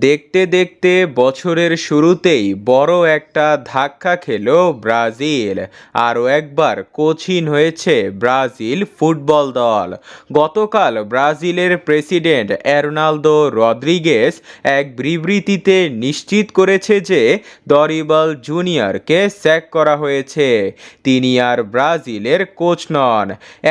দেখতে দেখতে বছরের শুরুতেই বড় একটা ধাক্কা খেলো ব্রাজিল। আরও একবার কোচিন হয়েছে ব্রাজিল ফুটবল দল। গতকাল ব্রাজিলের প্রেসিডেন্ট এরনালদো রদ্রিগেস এক বিবৃতিতে নিশ্চিত করেছে যে দরিবল জুনিয়রকে স্যাক করা হয়েছে। তিনি আর ব্রাজিলের কোচ নন।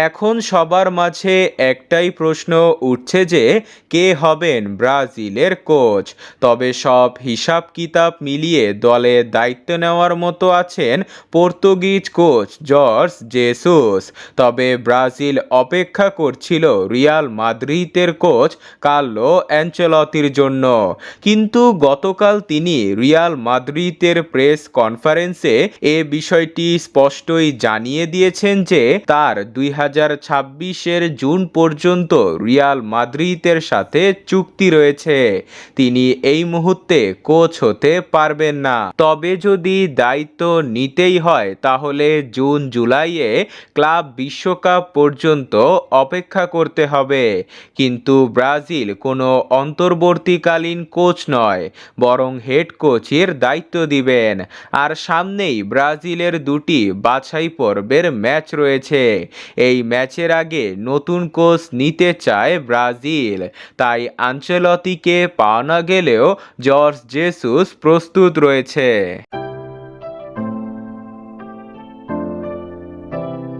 এখন সবার মাঝে একটাই প্রশ্ন উঠছে যে কে হবেন ব্রাজিলের কোচ? তবে সব হিসাব কিতাব মিলিয়ে দলে দায়িত্ব নেওয়ার মতো আছেন পর্তুগিজ কোচ জর্জ জেসুস। তবে ব্রাজিল অপেক্ষা করছিল রিয়াল মাদ্রিদের কোচ কার্লো অ্যাঞ্চেলতির জন্য। কিন্তু গতকাল তিনি রিয়াল মাদ্রিদের প্রেস কনফারেন্সে এ বিষয়টি স্পষ্টই জানিয়ে দিয়েছেন যে তার দুই হাজার ছাব্বিশের জুন পর্যন্ত রিয়াল মাদ্রিদের সাথে চুক্তি রয়েছে। তিনি এই মুহূর্তে কোচ হতে পারবেন না। তবে যদি দায়িত্ব নিতেই হয়, তাহলে জুন জুলাইয়ে ক্লাব বিশ্বকাপ পর্যন্ত অপেক্ষা করতে হবে। কিন্তু ব্রাজিল কোনো অন্তর্বর্তীকালীন কোচ নয়, বরং হেড কোচের দায়িত্ব দিবেন। আর সামনেই ব্রাজিলের দুটি বাছাই পর্বের ম্যাচ রয়েছে। এই ম্যাচের আগে নতুন কোচ নিতে চায় ব্রাজিল, তাই আঞ্চলতিকে পাওয়া না গেলেও জর্জ জেসুস প্রস্তুত রয়েছে।